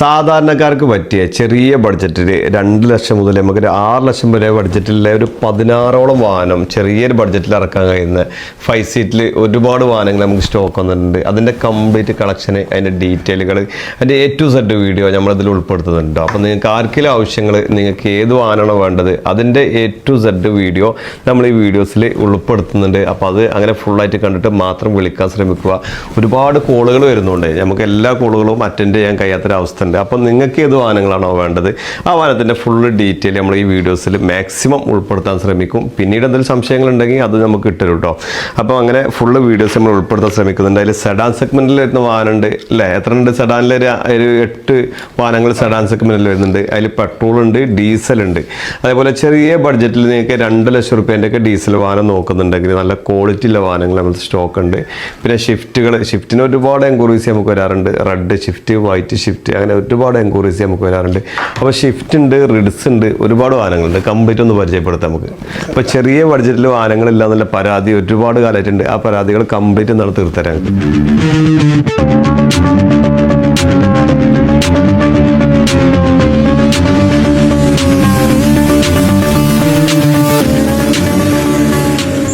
സാധാരണക്കാർക്ക് പറ്റിയ ചെറിയ ബഡ്ജറ്റിൽ രണ്ട് ലക്ഷം മുതൽ നമുക്ക് ആറ് ലക്ഷം വരെ ബഡ്ജറ്റിലെ ഒരു പതിനാറോളം വാഹനം ചെറിയൊരു ബഡ്ജറ്റിൽ ഇറക്കാൻ കഴിയുന്ന ഫൈവ് സീറ്റിൽ ഒരുപാട് വാഹനങ്ങൾ നമുക്ക് സ്റ്റോക്ക് വന്നിട്ടുണ്ട്. അതിന്റെ കംപ്ലീറ്റ് കളക്ഷൻ അതിന്റെ ഡീറ്റെയിലുകൾ അതിന്റെ എ ടു സെഡ് വീഡിയോ നമ്മളതിൽ ഉൾപ്പെടുത്തുന്നുണ്ട്. അപ്പോൾ നിങ്ങൾക്ക് ആർക്കെങ്കിലും ആവശ്യങ്ങൾ നിങ്ങൾക്ക് ഏത് വാഹനമാണോ വേണ്ടത് അതിന്റെ എ ടു സെഡ് വീഡിയോ നമ്മൾ ഈ വീഡിയോസിൽ ഉൾപ്പെടുത്തുന്നുണ്ട്. അപ്പോൾ അത് അങ്ങനെ ഫുള്ളായിട്ട് കണ്ടിട്ട് മാത്രം വിളിക്കാൻ ശ്രമിക്കുക. ഒരുപാട് കോളുകൾ വരുന്നുണ്ട്. നമുക്ക് എല്ലാ കോളുകളും അറ്റൻഡ് ചെയ്യാൻ കഴിയാത്തൊരവസ്ഥ ഉണ്ട്. അപ്പം നിങ്ങൾക്ക് ഏത് വാഹനങ്ങളാണോ വേണ്ടത്? ആ വാഹനത്തിന്റെ ഫുൾ ഡീറ്റെയിൽ നമ്മൾ ഈ വീഡിയോസിൽ മാക്സിമം ഉൾപ്പെടുത്താൻ ശ്രമിക്കും. പിന്നീട് എന്തെങ്കിലും സംശയങ്ങളുണ്ടെങ്കിൽ അത് നമുക്ക് ഇട്ടുതരും കേട്ടോ അപ്പോൾ അങ്ങനെ ഫുള്ള് വീഡിയോസ് നമ്മൾ ഉൾപ്പെടുത്താൻ ശ്രമിക്കുന്നുണ്ട്. അതിൽ സെഡാൻ സെഗ്മെന്റിൽ വരുന്ന വാഹനമുണ്ട് അല്ലേ? എത്ര ഉണ്ട് സെഡാനിൽ ഒരു എട്ട് വാഹനങ്ങൾ സെഡാൻ സെഗ്മെന്റിൽ വരുന്നുണ്ട്. അതിൽ പെട്രോൾ ഉണ്ട് ഡീസൽ ഉണ്ട്. അതേപോലെ ചെറിയ ബഡ്ജറ്റിൽ നിങ്ങൾക്ക് രണ്ട് ലക്ഷം റുപ്യേന്റെയൊക്കെ ഡീസൽ വാഹനം നോക്കുന്നുണ്ടെങ്കിൽ നല്ല ക്വാളിറ്റി ഉള്ള വാഹനങ്ങൾ നമ്മൾ സ്റ്റോക്ക് ഉണ്ട്. പിന്നെ ഷിഫ്റ്റുകൾ ഷിഫ്റ്റിന് ഒരുപാട് എൻക്വയറീസ് നമുക്ക് വരാറുണ്ട്. റെഡ് ഷിഫ്റ്റ് വൈറ്റ് ഷിഫ്റ്റ് അങ്ങനെ ഒരുപാട് എൻക്വയറീസ് നമുക്ക് വരാറുണ്ട്. അപ്പോൾ ഷിഫ്റ്റ് ഉണ്ട് റിഡ്സ് ഉണ്ട് ഒരുപാട് വാഹനങ്ങളുണ്ട്. കംപ്ലീറ്റ് ഒന്ന് പരിചയപ്പെടുത്താം നമുക്ക്. അപ്പോൾ ചെറിയ ബഡ്ജറ്റിൽ വാഹനങ്ങളില്ല എന്നുള്ള പരാതി ഒരുപാട് കാലമായിട്ടുണ്ട്. ആ പരാതികൾ കംപ്ലീറ്റ് എന്താണ് തീർത്തരാൻ.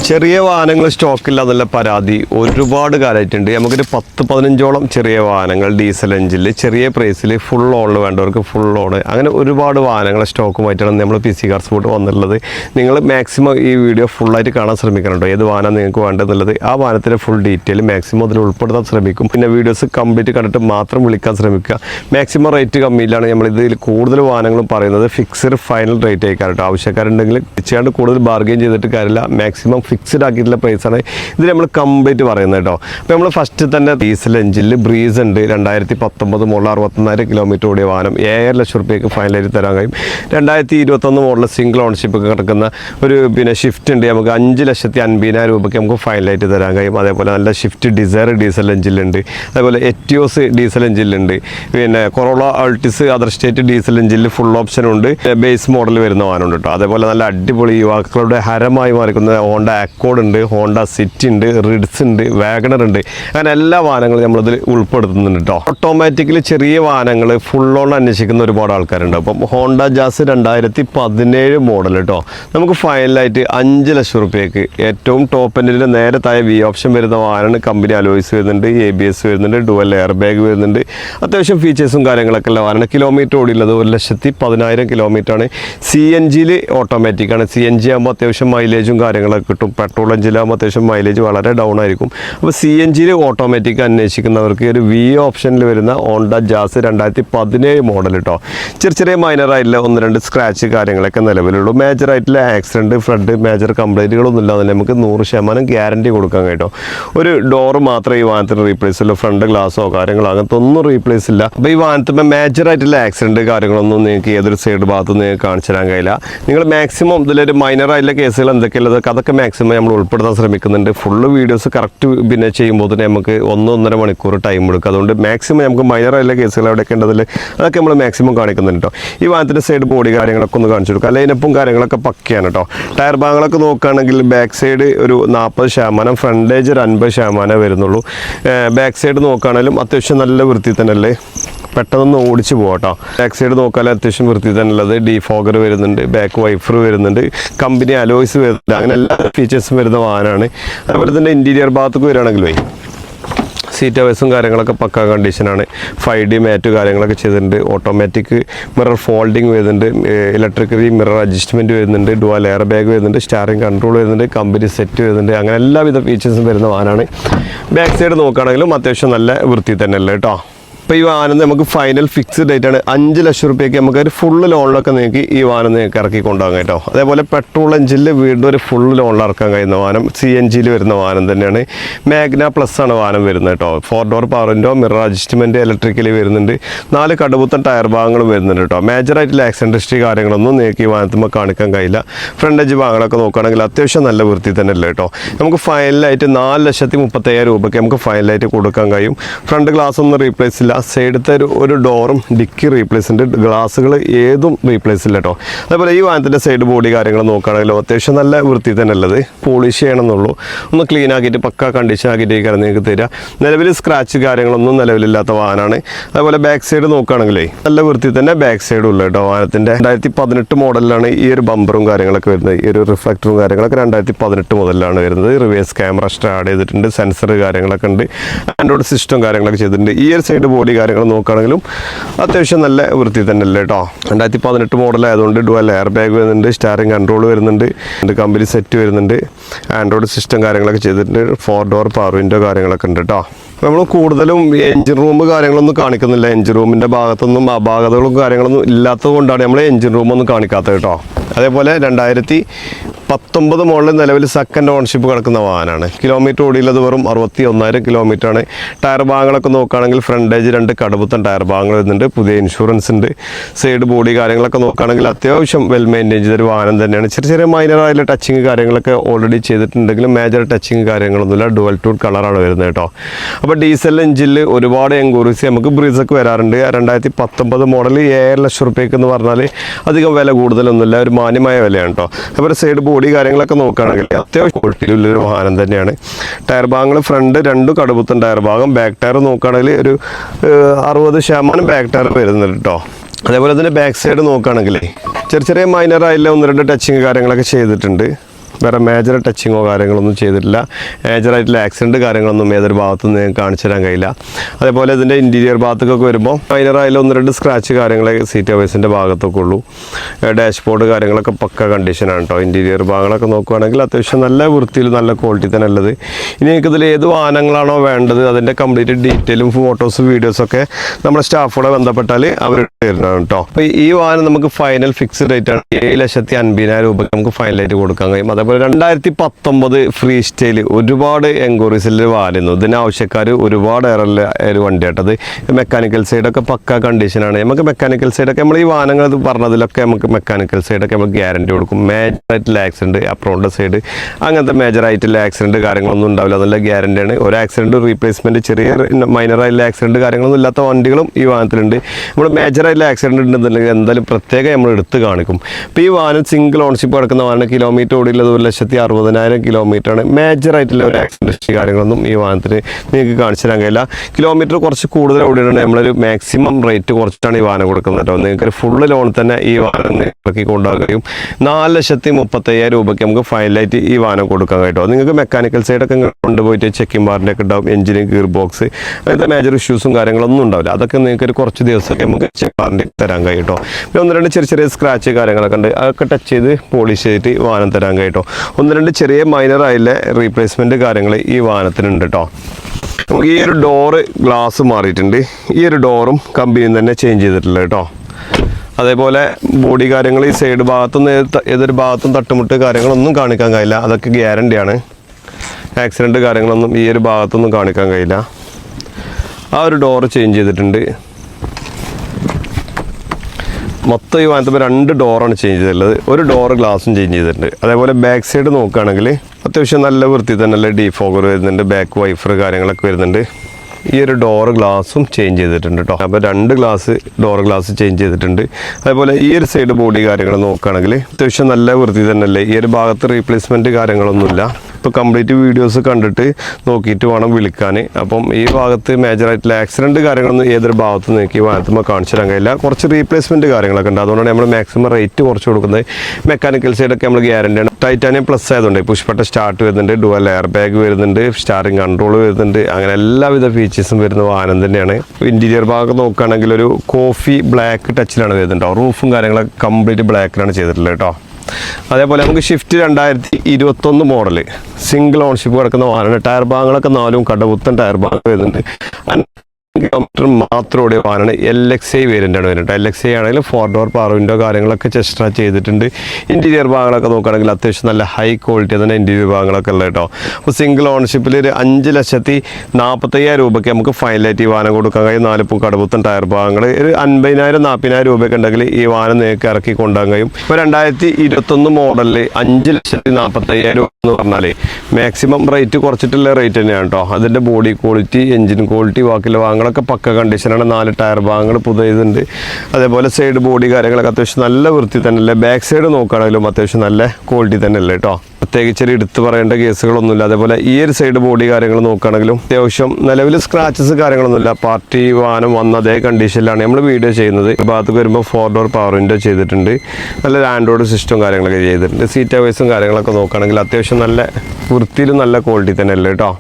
ചെറിയ വാഹനങ്ങൾ സ്റ്റോക്കില്ല എന്നുള്ള പരാതി ഒരുപാട് കാലമായിട്ടുണ്ട് നമുക്കൊരു പത്ത് പതിനഞ്ചോളം ചെറിയ വാഹനങ്ങൾ ഡീസൽ എഞ്ചിൽ ചെറിയ പ്രൈസിൽ ഫുൾ ഓണിൽ വേണ്ടവർക്ക് ഫുൾ ഓണ് അങ്ങനെ ഒരുപാട് വാഹനങ്ങൾ സ്റ്റോക്കുമായിട്ടാണ് നമ്മൾ പി സി കാർ സ്പോട്ട് വന്നിട്ടുള്ളത്. നിങ്ങൾ മാക്സിമം ഈ വീഡിയോ ഫുള്ളായിട്ട് കാണാൻ ശ്രമിക്കണം ഏത് വാഹനം നിങ്ങൾക്ക് വേണ്ടതെന്നുള്ളത് ആ വാഹനത്തിന്റെ ഫുൾ ഡീറ്റെയിൽ മാക്സിമം അതിൽ ഉൾപ്പെടുത്താൻ ശ്രമിക്കും. പിന്നെ വീഡിയോസ് കംപ്ലീറ്റ് കണ്ടിട്ട് മാത്രം വിളിക്കാൻ ശ്രമിക്കുക. മാക്സിമം റേറ്റ് കമ്മിയിലാണ് നമ്മൾ ഇതിൽ കൂടുതൽ വാഹനങ്ങളും പറയുന്നത്. ഫിക്സഡ് ഫൈനൽ റേറ്റ് ആയിക്കാരട്ടോ. ആവശ്യക്കാരുണ്ടെങ്കിൽ ചെയ്യാണ്ട് കൂടുതൽ ബാർഗെയിൻ ചെയ്തിട്ട് കാര്യമില്ല. മാക്സിമം ഫിക്സ്ഡ് ആക്കിയിട്ടുള്ള പ്രൈസാണ് ഇത് നമ്മൾ കംപ്ലീറ്റ് പറയുന്നത് കേട്ടോ. അപ്പോൾ നമ്മൾ ഫസ്റ്റ് തന്നെ ഡീസൽ എഞ്ചിനിൽ ബ്രീസ് ഉണ്ട്. രണ്ടായിരത്തി പത്തൊമ്പത് മുകളിൽ അറുപത്തൊന്നായിരം കിലോമീറ്റർ ഓടിയ വാഹനം ഏഴര ലക്ഷം റുപ്യക്ക് ഫൈനലായി തരാൻ കഴിയും. രണ്ടായിരത്തി ഇരുപത്തൊന്ന് മോഡൽ സിംഗിൾ ഓണർഷിപ്പ് കിടക്കുന്ന ഒരു പിന്നെ ഷിഫ്റ്റ് ഉണ്ട്. നമുക്ക് അഞ്ച് ലക്ഷത്തി അൻപതിനായിരം രൂപയ്ക്ക് നമുക്ക് ഫൈനലായിട്ട് തരാൻ കഴിയും. അതേപോലെ നല്ല ഷിഫ്റ്റ് ഡിസയർ ഡീസൽ എഞ്ചിലുണ്ട് അതേപോലെ എറ്റിയോസ് ഡീസൽ എഞ്ചിലുണ്ട് പിന്നെ Corolla Altis other state diesel എഞ്ചിനിൽ ഫുൾ ഓപ്ഷനുണ്ട് ബേസ് മോഡൽ വരുന്ന വാഹനമുണ്ട് കേട്ടോ. അതേപോലെ നല്ല അടിപൊളി യുവാക്കളുടെ ഹരമായി മാറിക്കുന്ന ഹോണ്ട അക്കോഡ് ഉണ്ട് ഹോണ്ട സിറ്റി ഉണ്ട് റിഡ്സ് ഉണ്ട് വാഗണർ ഉണ്ട്. അങ്ങനെ എല്ലാ വാഹനങ്ങളും നമ്മളിതിൽ ഉൾപ്പെടുത്തുന്നുണ്ട് കേട്ടോ ഓട്ടോമാറ്റിക്കലി ചെറിയ വാഹനങ്ങൾ ഫുൾ ഓൺ അന്വേഷിക്കുന്ന ഒരുപാട് ആൾക്കാരുണ്ട്. അപ്പം ഹോണ്ട ജാസ് രണ്ടായിരത്തി പതിനേഴ് മോഡൽ കേട്ടോ നമുക്ക് ഫൈനലായിട്ട് അഞ്ച് ലക്ഷം റുപ്യക്ക് ഏറ്റവും ടോപ്പ് എൻഡിൽ നേരെ താഴെ വി ഓപ്ഷൻ വരുന്ന വാഹനമാണ് കമ്പനി അലോയ്സ് വരുന്നുണ്ട് എ ബി എസ് വരുന്നുണ്ട് ഡുവൽ എയർ ബാഗ് വരുന്നുണ്ട്. അത്യാവശ്യം ഫീച്ചേഴ്സും കാര്യങ്ങളൊക്കെ ഉള്ള വാഹനം കിലോമീറ്റർ ഓടിയുള്ളത് ഒരു ലക്ഷത്തി പതിനായിരം കിലോമീറ്റർ ആണ്. സി എൻ ജിയിൽ ഓട്ടോമാറ്റിക് ആണ്. സി എൻ ജി ആകുമ്പോൾ അത്യാവശ്യം മൈലേജും കാര്യങ്ങളൊക്കെ കിട്ടും. പെട്രോൾ എഞ്ചിലാകുമ്പോൾ അത്യാവശ്യം മൈലേജ് വളരെ ഡൗൺ ആയിരിക്കും. അപ്പോൾ സി എൻ ജിയിൽ ഓട്ടോമാറ്റിക് അന്വേഷിക്കുന്നവർക്ക് ഒരു വി ഓപ്ഷനിൽ വരുന്ന ഓണ്ട ജാസ് രണ്ടായിരത്തി പതിനേഴ് മോഡൽ കേട്ടോ ചെറിയ ചെറിയ മൈനർ ആയിട്ടുള്ള ഒന്ന് രണ്ട് സ്ക്രാച്ച് കാര്യങ്ങളൊക്കെ നിലവിലുള്ളൂ. മേജർ ആയിട്ടുള്ള ആക്സിഡന്റ് ഫ്രണ്ട് മേജർ കംപ്ലൈന്റുകളൊന്നും ഇല്ലാതെ നമുക്ക് നൂറ് ശതമാനം ഗ്യാരണ്ടി കൊടുക്കാൻ കേട്ടോ. ഒരു ഡോറ് മാത്രമേ ഈ വാഹനത്തിന് റീപ്ലേസ് ഉള്ളൂ ഫ്രണ്ട് ഗ്ലാസോ കാര്യങ്ങളോ അങ്ങനത്തെ ഒന്നും റീപ്ലേസ് ഇല്ല. അപ്പോൾ ഈ വാഹനത്തിന് മേജർ ആയിട്ടുള്ള ആക്സിഡന്റ് കാര്യങ്ങളൊന്നും നിങ്ങൾക്ക് ഏതൊരു സൈഡ് ഭാഗത്തുനിന്ന് കാണിച്ചു തരാൻ കഴിയില്ല. നിങ്ങൾ മാക്സിമം ഇതിലൊരു മൈനർ ആയിട്ടുള്ള കേസുകൾ എന്തൊക്കെയുള്ളത് അതൊക്കെ മാക്സിമം നമ്മൾ ഉൾപ്പെടുത്താൻ ശ്രമിക്കുന്നുണ്ട്. ഫുള്ള് വീഡിയോസ് കറക്റ്റ് പിന്നെ ചെയ്യുമ്പോൾ തന്നെ നമുക്ക് ഒന്നൊന്നര മണിക്കൂർ ടൈം എടുക്കും. അതുകൊണ്ട് മാക്സിമം നമുക്ക് മൈനർ ആയിട്ടുള്ള കേസുകൾ എവിടെയൊക്കെ ഉണ്ടതിൽ അതൊക്കെ നമ്മൾ മാക്സിമം കാണിക്കുന്നുണ്ട് കേട്ടോ ഈ വാഹനത്തിന്റെ സൈഡ് ബോഡി കാര്യങ്ങളൊക്കെ ഒന്ന് കാണിച്ചു കൊടുക്കുക ലൈനപ്പും കാര്യങ്ങളൊക്കെ പക്കയാണ് കേട്ടോ ടയർ ഭാഗങ്ങളൊക്കെ നോക്കുകയാണെങ്കിൽ ബാക്ക് സൈഡ് ഒരു നാൽപ്പത് ശതമാനം ഫ്രണ്ടേജ് ഒരു അൻപത് ശതമാനമേ വരുന്നുള്ളൂ. ബാക്ക് സൈഡ് നോക്കുകയാണെങ്കിലും അത്യാവശ്യം നല്ല വൃത്തി തന്നെയല്ലേ? പെട്ടെന്ന് ഓടിച്ചു പോകട്ടോ ബാക്ക് സൈഡ് നോക്കാൻ അത്യാവശ്യം വൃത്തി തന്നെ ഉള്ളത് ഡിഫോഗർ വരുന്നുണ്ട് ബാക്ക് വൈഫർ വരുന്നുണ്ട് കമ്പനി അലോയ്സ് വരുന്നുണ്ട്. അങ്ങനെ എല്ലാ ഫീച്ചേഴ്സും വരുന്ന വാഹനമാണ്. അതുപോലെ തന്നെ ഇന്റീരിയർ ഭാഗത്തേക്ക് വരികയാണെങ്കിലേ സീറ്റ് അവേഴ്സും കാര്യങ്ങളൊക്കെ പക്ക കണ്ടീഷനാണ് ഫൈവ് ഡി മാറ്റ് കാര്യങ്ങളൊക്കെ ചെയ്തിട്ടുണ്ട്. ഓട്ടോമാറ്റിക് മിറർ ഫോൾഡിങ് വരുന്നുണ്ട്. ഇലക്ട്രിക്കലി മിറർ അഡ്ജസ്റ്റ്മെന്റ് വരുന്നുണ്ട്. ഡുവൽ എയർ ബാഗ് വരുന്നുണ്ട്. സ്റ്റാറിംഗ് കൺട്രോൾ വരുന്നുണ്ട്. കമ്പനി സെറ്റ് വരുന്നുണ്ട്. അങ്ങനെ എല്ലാവിധ ഫീച്ചേഴ്സും വരുന്ന വാഹനമാണ്. ബാക്ക് സൈഡ് നോക്കുകയാണെങ്കിലും അത്യാവശ്യം നല്ല വൃത്തി തന്നെയല്ലേ കേട്ടോ? ഇപ്പോൾ ഈ വാഹനം നമുക്ക് ഫൈനൽ ഫിക്സ്ഡ് ഡേറ്റ് ആണ്. അഞ്ച് ലക്ഷം റുപ്യക്ക് നമുക്ക് ഒരു ഫുള്ള് ലോണിലൊക്കെ നിങ്ങൾക്ക് ഈ വാഹനം നിങ്ങൾക്ക് ഇറക്കി കൊണ്ടുപോകാൻ കേട്ടോ. അതേപോലെ പെട്രോൾ എഞ്ചിനിൽ വീണ്ടും ഒരു ഫുള്ള് ലോണിൽ ഇറക്കാൻ കഴിയുന്ന വാഹനം സി എൻ ജിയിൽ വരുന്ന വാഹനം തന്നെയാണ്. മാഗ്ന പ്ലസ് ആണ് വാഹനം വരുന്നത് കേട്ടോ. Four door power window mirror adjustment electrically വരുന്നുണ്ട്. നാല് കടുപുത്തൻ ടയർ ഭാഗങ്ങളും വരുന്നുണ്ട് കേട്ടോ. മേജറായിട്ടുള്ള ആക്സിഡന്റ് ഹിസ്റ്ററി കാര്യങ്ങളൊന്നും നിങ്ങൾക്ക് ഈ വാഹനത്തുമ്പോൾ കാണിക്കാൻ കഴിയില്ല. ഫ്രണ്ട് എഞ്ച് ഭാഗങ്ങളൊക്കെ നോക്കുകയാണെങ്കിൽ അത്യാവശ്യം നല്ല വൃത്തി തന്നെ അല്ലേ കേട്ടോ. നമുക്ക് ഫൈനലായിട്ട് നാല് ലക്ഷത്തി മുപ്പത്തയ്യായിരം രൂപയ്ക്ക് നമുക്ക് ഫൈനലായിട്ട് കൊടുക്കാൻ കഴിയും. ഫ്രണ്ട് ഗ്ലാസ് ഒന്നും റീപ്ലേസ് ഇല്ല. സൈഡത്തെ ഒരു ഒരു ഡോറും ഡിക്കി റീപ്ലേസ് ഉണ്ട് ഗ്ലാസ്സുകൾ ഏതും റീപ്ലേസ് ഇല്ല കേട്ടോ അതേപോലെ ഈ വാഹനത്തിന്റെ സൈഡ് ബോഡി കാര്യങ്ങൾ നോക്കുകയാണെങ്കിലും അത്യാവശ്യം നല്ല വൃത്തി തന്നെ ഉള്ളത് പോളിഷ് ചെയ്യണമെന്നുള്ളൂ. ഒന്ന് ക്ലീൻ ആക്കിയിട്ട് പക്ക കണ്ടീഷൻ ആക്കിയിട്ട് കാര്യം നിങ്ങൾക്ക് തരിക. നിലവിൽ സ്ക്രാച്ച് കാര്യങ്ങളൊന്നും നിലവിലില്ലാത്ത വാഹനമാണ് അതേപോലെ ബാക്ക് സൈഡ് നോക്കുകയാണെങ്കിലേ നല്ല വൃത്തി തന്നെ ബാക്ക് സൈഡും ഉള്ളു കേട്ടോ വാഹനത്തിന്റെ രണ്ടായിരത്തി പതിനെട്ട് മോഡലിലാണ് ഈ ഒരു ബമ്പറും കാര്യങ്ങളൊക്കെ വരുന്നത്. ഈ ഒരു റിഫ്ലക്ടറും കാര്യങ്ങളൊക്കെ രണ്ടായിരത്തി പതിനെട്ട് മുതലാണ് വരുന്നത്. റിവേഴ്സ് ക്യാമറ സ്റ്റാർട്ട് ചെയ്തിട്ടുണ്ട്. സെൻസർ കാര്യങ്ങളൊക്കെ ഉണ്ട്. ആൻഡ്രോയിഡ് സിസ്റ്റം കാര്യങ്ങളൊക്കെ ചെയ്തിട്ടുണ്ട്. ഈ ഒരു സൈഡ് കാര്യങ്ങൾ നോക്കുകയാണെങ്കിലും അത്യാവശ്യം നല്ല വൃത്തി തന്നെ അല്ലേ കേട്ടോ. രണ്ടായിരത്തി പതിനെട്ട് മോഡൽ ആയതുകൊണ്ട് ഡുവൽ എയർ ബാഗ് വരുന്നുണ്ട് സ്റ്റാറിംഗ് കൺട്രോൾ വരുന്നുണ്ട് കമ്പനി സെറ്റ് വരുന്നുണ്ട്. ആൻഡ്രോയിഡ് സിസ്റ്റം കാര്യങ്ങളൊക്കെ ചെയ്തിട്ടുണ്ട് ഫോർ ഡോർ പവർ വിൻഡോ കാര്യങ്ങളൊക്കെ ഉണ്ട് കേട്ടോ. നമ്മൾ കൂടുതലും എഞ്ചിൻ റൂം കാര്യങ്ങളൊന്നും കാണിക്കുന്നില്ല. എഞ്ചിൻ റൂമിന്റെ ഭാഗത്തൊന്നും അപാകതകളും കാര്യങ്ങളൊന്നും ഇല്ലാത്തത് കൊണ്ടാണ് നമ്മൾ എഞ്ചിൻ റൂമൊന്നും കാണിക്കാത്തത് കേട്ടോ. അതേപോലെ രണ്ടായിരത്തി പത്തൊമ്പത് മോഡൽ നിലവിൽ സെക്കൻഡ് ഓൺഷിപ്പ് കിടക്കുന്ന വാഹനമാണ്. കിലോമീറ്റർ ഓടിയുള്ളത് വെറും അറുപത്തി ഒന്നായിരം ആണ്. ടയർ ഭാഗങ്ങളൊക്കെ നോക്കുകയാണെങ്കിൽ ഫ്രണ്ടേജ് രണ്ട് കടുപ്പത്തൻ ടയർ ഭാഗങ്ങൾ വരുന്നുണ്ട്. പുതിയ ഇൻഷുറൻസ് ഉണ്ട്. സൈഡ് ബോഡി കാര്യങ്ങളൊക്കെ നോക്കുകയാണെങ്കിൽ അത്യാവശ്യം വെൽ മെയിന്റെയിൻ ചെയ്തൊരു വാഹനം തന്നെയാണ്. ചെറിയ ചെറിയ മൈനറായുള്ള ടച്ചിങ് കാര്യങ്ങളൊക്കെ ഓൾറെഡി ചെയ്തിട്ടുണ്ടെങ്കിലും മേജർ ടച്ചിങ് കാര്യങ്ങളൊന്നുമില്ല. ഡുവൽ ടൂൾ കളറാണ് വരുന്നത് കേട്ടോ. അപ്പോൾ ഡീസൽ എഞ്ചിനിൽ ഒരുപാട് എൻക്വയറീസ് നമുക്ക് ബ്രീസൊക്കെ വരാറുണ്ട്. രണ്ടായിരത്തി പത്തൊമ്പത് മോഡൽ ഏഴര ലക്ഷം റുപ്യക്ക് എന്ന് പറഞ്ഞാൽ അധികം വില കൂടുതലൊന്നുമില്ല. ഒരു മാന്യമായ വിലയാണ് കേട്ടോ അപ്പോൾ സൈഡ് ബോഡി കാര്യങ്ങളൊക്കെ നോക്കുകയാണെങ്കിൽ അത്യാവശ്യം ക്വാളിറ്റിയിലുള്ളൊരു വാഹനം തന്നെയാണ്. ടയർ ഭാഗങ്ങൾ ഫ്രണ്ട് രണ്ട് കടുപ്പത്തും ടയർ ഭാഗം. ബാക്ക് ടയർ നോക്കുകയാണെങ്കിൽ ഒരു അറുപത് ശതമാനം ബാക്ക് ടയർ വരുന്നുണ്ട് കേട്ടോ അതേപോലെ തന്നെ ബാക്ക് സൈഡ് നോക്കുകയാണെങ്കിൽ ചെറിയ ചെറിയ മൈനറായില്ല ഒന്ന് രണ്ട് ടച്ചിങ് കാര്യങ്ങളൊക്കെ ചെയ്തിട്ടുണ്ട്. വേറെ മേജർ ടച്ചിങ്ങോ കാര്യങ്ങളൊന്നും ചെയ്തിട്ടില്ല. മേജറായിട്ടുള്ള ആക്സിഡന്റ് കാര്യങ്ങളൊന്നും ഏതൊരു ഭാഗത്തും നിന്ന് കാണിച്ചു തരാൻ കഴിയില്ല. അതേപോലെ ഇതിന്റെ ഇന്റീരിയർ ഭാഗത്തൊക്കെ വരുമ്പോൾ മൈനറായാലും ഒന്ന് രണ്ട് സ്ക്രാച്ച് കാര്യങ്ങളെ സീറ്റ് അവേഴ്സിന്റെ ഭാഗത്തൊക്കെ ഉള്ളൂ. ഡാഷ് ബോർഡ് കാര്യങ്ങളൊക്കെ പക്ക കണ്ടീഷനാണ് കേട്ടോ ഇന്റീരിയർ ഭാഗങ്ങളൊക്കെ നോക്കുകയാണെങ്കിൽ അത്യാവശ്യം നല്ല വൃത്തിയിൽ നല്ല ക്വാളിറ്റി തന്നെ ഉള്ളത്. ഇനി എനിക്കിതിൽ ഏത് വാഹനങ്ങളാണോ വേണ്ടത് അതിന്റെ കംപ്ലീറ്റ് ഡീറ്റെയിലും ഫോട്ടോസും വീഡിയോസൊക്കെ നമ്മുടെ സ്റ്റാഫോടെ ബന്ധപ്പെട്ടാൽ അവർ തരുന്നതാണ് കേട്ടോ അപ്പോൾ ഈ വാഹനം നമുക്ക് ഫൈനൽ ഫിക്സ്ഡ് റേറ്റ് ആണ്. ഏഴ് ലക്ഷത്തി അൻപതിനായിരം രൂപയ്ക്ക് നമുക്ക് ഫൈനലായിട്ട് കൊടുക്കാൻ കഴിയും. അതേപോലെ രണ്ടായിരത്തി പത്തൊമ്പത് ഫ്രീ സ്റ്റൈൽ ഒരുപാട് എൻക്വയറീസിൽ വാരുന്നു. ഇതിന് ആവശ്യക്കാർ ഒരുപാട് ഏറെയുള്ള ഒരു വണ്ടിയാട്ടത് മെക്കാനിക്കൽ സൈഡൊക്കെ പക്ക കണ്ടീഷനാണ് നമുക്ക് മെക്കാനിക്കൽ സൈഡൊക്കെ നമ്മൾ ഈ വാഹനങ്ങൾ പറഞ്ഞതിലൊക്കെ നമുക്ക് മെക്കാനിക്കൽ സൈഡൊക്കെ നമുക്ക് ഗ്യാരണ്ടി കൊടുക്കും. മേജറായിട്ടുള്ള ആക്സിഡന്റ് അപ്രോണിന്റെ സൈഡ് അങ്ങനത്തെ മേജറായിട്ടുള്ള ആക്സിഡന്റ് കാര്യങ്ങളൊന്നും ഉണ്ടാവില്ല. നല്ല ഗ്യാരണ്ടിയാണ് ഒരു ആക്സിഡന്റ് റീപ്ലേസ്മെന്റ് ചെറിയ മൈനറായിട്ടുള്ള ആക്സിഡന്റ് കാര്യങ്ങളൊന്നും ഇല്ലാത്ത വണ്ടികളും ഈ വാഹനത്തിലുണ്ട്. നമ്മൾ മേജറായിട്ടുള്ള ആക്സിഡന്റ് ഉണ്ടെന്നുണ്ടെങ്കിൽ എന്തായാലും പ്രത്യേകം നമ്മൾ എടുത്ത് കാണിക്കും. ഇപ്പോൾ ഈ വാഹനം സിംഗിൾ ഓൺഷിപ്പ് കിടക്കുന്ന വാഹനം കിലോമീറ്റർ ഓടിയുള്ളത് ഒരു ലക്ഷത്തി അറുപതിനായിരം കിലോമീറ്ററാണ്. മേജറായിട്ടുള്ള ഒരു ആക്സിഡന്റ് കാര്യങ്ങളൊന്നും ഈ വാഹനത്തിന് നിങ്ങൾക്ക് കാണിച്ചു തരാൻ കഴിയില്ല. കിലോമീറ്റർ കുറച്ച് കൂടുതൽ ഓടിയിട്ടുണ്ട്. നമ്മളൊരു മാക്സിമം റേറ്റ് കുറച്ചിട്ടാണ് ഈ വാഹനം കൊടുക്കുന്നത് കേട്ടോ. നിങ്ങൾക്ക് ഫുള്ള് ലോൺ തന്നെ ഈ വാഹനം ഇറക്കി കൊണ്ടുപോകാൻ കഴിയും. നാല് ലക്ഷത്തി മുപ്പത്തയ്യായിരം രൂപയ്ക്ക് നമുക്ക് ഫൈനലായിട്ട് ഈ വാഹനം കൊടുക്കാൻ കേട്ടോ. നിങ്ങൾക്ക് മെക്കാനിക്കൽ സൈഡൊക്കെ കൊണ്ടുപോയിട്ട് ചെക്കിംഗ് ബാറിന്റെ ഒക്കെ ഉണ്ടാവും. എഞ്ചിന് ഗിയർ ബോക്സ് അങ്ങനത്തെ മേജർ ഇഷ്യൂസും കാര്യങ്ങളൊന്നും ഉണ്ടാവില്ല. അതൊക്കെ നിങ്ങൾക്ക് ഒരു കുറച്ച് ദിവസമൊക്കെ നമുക്ക് ചെക്ക് ബാറിന്റെ തരാൻ കഴിയും കേട്ടോ. പിന്നെ ഒന്ന് രണ്ട് ചെറിയ ചെറിയ സ്ക്രാച്ച് കാര്യങ്ങളൊക്കെ ഉണ്ട്. അതൊക്കെ ടച്ച് ചെയ്ത് പോളിഷ് ചെയ്തിട്ട് വാഹനം തരാൻ കഴിയും കേട്ടോ. ഒന്ന് രണ്ട് ചെറിയ മൈനർ ആയില്ല റീപ്ലേസ്മെന്റ് കാര്യങ്ങൾ ഈ വാഹനത്തിനുണ്ട് കേട്ടോ നമുക്ക് ഈ ഒരു ഡോറ് ഗ്ലാസ് മാറിയിട്ടുണ്ട്. ഈ ഒരു ഡോറും കമ്പനിയിൽ തന്നെ ചേഞ്ച് ചെയ്തിട്ടുള്ളത് കേട്ടോ അതേപോലെ ബോഡി കാര്യങ്ങൾ ഈ സൈഡ് ഭാഗത്തുനിന്ന് ഏതൊരു ഭാഗത്തും തട്ടുമുട്ട് കാര്യങ്ങളൊന്നും കാണിക്കാൻ കഴിയില്ല. അതൊക്കെ ഗ്യാരണ്ടിയാണ് ആക്സിഡന്റ് കാര്യങ്ങളൊന്നും ഈ ഒരു ഭാഗത്തൊന്നും കാണിക്കാൻ കഴിയില്ല. ആ ഒരു ഡോറ് ചേഞ്ച് ചെയ്തിട്ടുണ്ട്. മൊത്തം ഈ വാഹനത്തിൽ രണ്ട് ഡോറാണ് ചേഞ്ച് ചെയ്തിട്ടുള്ളത്. ഒരു ഡോർ ഗ്ലാസും ചേഞ്ച് ചെയ്തിട്ടുണ്ട്. അതേപോലെ ബാക്ക് സൈഡ് നോക്കുകയാണെങ്കിൽ അത്യാവശ്യം നല്ല വൃത്തി തന്നെ നല്ല ഡീഫോഗർ വരുന്നുണ്ട്. ബാക്ക് വൈഫർ കാര്യങ്ങളൊക്കെ വരുന്നുണ്ട്. ഈ ഒരു ഡോർ ഗ്ലാസും ചേഞ്ച് ചെയ്തിട്ടുണ്ട് കേട്ടോ അപ്പോൾ രണ്ട് ഗ്ലാസ് ഡോർ ഗ്ലാസ് ചേഞ്ച് ചെയ്തിട്ടുണ്ട്. അതേപോലെ ഈ ഒരു സൈഡ് ബോഡി കാര്യങ്ങൾ നോക്കുകയാണെങ്കിൽ അത്യാവശ്യം നല്ല വൃത്തി തന്നെയല്ലേ ഈ ഒരു ഭാഗത്ത് റീപ്ലേസ്മെന്റ് കാര്യങ്ങളൊന്നുമില്ല. ഇപ്പോൾ കംപ്ലീറ്റ് വീഡിയോസ് കണ്ടിട്ട് നോക്കിയിട്ട് വേണം വിളിക്കാൻ അപ്പം ഈ ഭാഗത്ത് മേജറായിട്ടുള്ള ആക്സിഡന്റ് കാര്യങ്ങളൊന്നും ഏതൊരു ഭാഗത്ത് നോക്കി ഭാഗത്തുമ്പോൾ കാണിച്ചു തരാൻ കഴിയില്ല. കുറച്ച് റീപ്ലേസ്മെന്റ് കാര്യങ്ങളൊക്കെ ഉണ്ട്. അതുകൊണ്ടാണ് നമ്മൾ മാക്സിമം റേറ്റ് കുറച്ച് കൊടുക്കുന്നത്. മെക്കാനിക്കൽ സൈഡൊക്കെ നമ്മൾ ഗ്യാരണ്ടിയാണ് ടൈറ്റാനിയം പ്ലസ് ആയതുകൊണ്ട് പുഷ്പട്ട സ്റ്റാർട്ട് വരുന്നുണ്ട് ഡുവൽ എയർ ബാഗ് വരുന്നുണ്ട് സ്റ്റാറിംഗ് കൺട്രോൾ വരുന്നുണ്ട്. അങ്ങനെ എല്ലാവിധ ഫീച്ചേഴ്സും വരുന്ന വാഹനം തന്നെയാണ്. ഇന്റീരിയർ ഭാഗം നോക്കുകയാണെങ്കിൽ ഒരു കോഫി ബ്ലാക്ക് ടച്ചിലാണ് വരുന്നുണ്ടോ റൂഫും കാര്യങ്ങളൊക്കെ കംപ്ലീറ്റ് ബ്ലാക്കിലാണ് ചെയ്തിട്ടുള്ളത് കേട്ടോ. അതേപോലെ നമുക്ക് ഷിഫ്റ്റ് രണ്ടായിരത്തി ഇരുപത്തൊന്ന് മോഡൽ സിംഗിൾ ഓൺഷിപ്പ് കിടക്കുന്ന വാഹനമാണ് ടയർ ഭാഗങ്ങളൊക്കെ നാലും കടപുത്തൻ ടയർ ഭാഗം വരുന്നുണ്ട്. കിലോമീറ്റർ മാത്രം ഓടിയ വാഹനമാണ് എൽ എക്സ് ഐ വേരിയന്റാണ് വരുന്നത്. എൽ എക്സ് ഐ ആണെങ്കിലും ഫോർ ഡോർ പവർ വിൻഡോ കാര്യങ്ങളൊക്കെ ചെസ്ട്രാ ചെയ്തിട്ടുണ്ട്. ഇന്റീരിയർ ഭാഗങ്ങളൊക്കെ നോക്കുകയാണെങ്കിൽ അത്യാവശ്യം നല്ല ഹൈ ക്വാളിറ്റി തന്നെ ഇന്റീരിയർ ഭാഗങ്ങളൊക്കെ ഉള്ളത് കേട്ടോ. അപ്പോൾ സിംഗിൾ ഓണർഷിപ്പിൽ ഒരു അഞ്ച് ലക്ഷത്തി നാൽപ്പത്തയ്യായിരം രൂപയ്ക്ക് നമുക്ക് ഫൈനലായിട്ട് ഈ വാഹനം കൊടുക്കാൻ കഴിയും. നാലിപ്പും കടുപ്പത്തും ടയർ ഭാഗങ്ങൾ. ഒരു അൻപതിനായിരം നാൽപ്പതിനായിരം രൂപയൊക്കെ ഉണ്ടെങ്കിൽ ഈ വാഹനം നിങ്ങൾക്ക് ഇറക്കി കൊണ്ടുപോകാൻ കഴിയും. ഇപ്പോൾ രണ്ടായിരത്തി ഇരുപത്തൊന്ന് മോഡലിൽ അഞ്ച് ലക്ഷത്തി നാൽപ്പത്തയ്യായിരം രൂപ എന്ന് പറഞ്ഞാൽ മാക്സിമം റേറ്റ് കുറച്ചിട്ടുള്ള റേറ്റ് തന്നെയാണ് കേട്ടോ. അതിന്റെ ബോഡി ക്വാളിറ്റി എഞ്ചിൻ ക്വാളിറ്റി ബാക്കിയുള്ള വാഹനങ്ങൾ ഭാഗങ്ങളൊക്കെ പക്ക കണ്ടീഷനാണ് നാല് ടയർ ഭാഗങ്ങൾ പുതിയതുണ്ട് അതേപോലെ സൈഡ് ബോഡി കാര്യങ്ങളൊക്കെ അത്യാവശ്യം നല്ല വൃത്തി തന്നെയല്ലേ ബാക്ക് സൈഡ് നോക്കുകയാണെങ്കിലും അത്യാവശ്യം നല്ല ക്വാളിറ്റി തന്നെയല്ലേ കേട്ടോ പ്രത്യേകിച്ച് എടുത്ത് പറയേണ്ട കേസുകളൊന്നുമില്ല. അതേപോലെ ഈ ഒരു സൈഡ് ബോഡി കാര്യങ്ങൾ നോക്കുകയാണെങ്കിലും അത്യാവശ്യം നിലവിൽ സ്ക്രാച്ചസ് കാര്യങ്ങളൊന്നുമില്ല. പാർട്ടി വാഹനം വന്ന അതേ കണ്ടീഷനിലാണ് നമ്മൾ വീഡിയോ ചെയ്യുന്നത്. ഈ ഭാഗത്തേക്ക് വരുമ്പോൾ ഫോർ ഡോർ പവർ വിൻഡോ ചെയ്തിട്ടുണ്ട്. നല്ല ആൻഡ്രോയിഡ് സിസ്റ്റം കാര്യങ്ങളൊക്കെ ചെയ്തിട്ടുണ്ട്. സീറ്റ് വൈസും കാര്യങ്ങളൊക്കെ നോക്കുകയാണെങ്കിൽ അത്യാവശ്യം നല്ല വൃത്തിയിലും നല്ല ക്വാളിറ്റി തന്നെയല്ലേ കേട്ടോ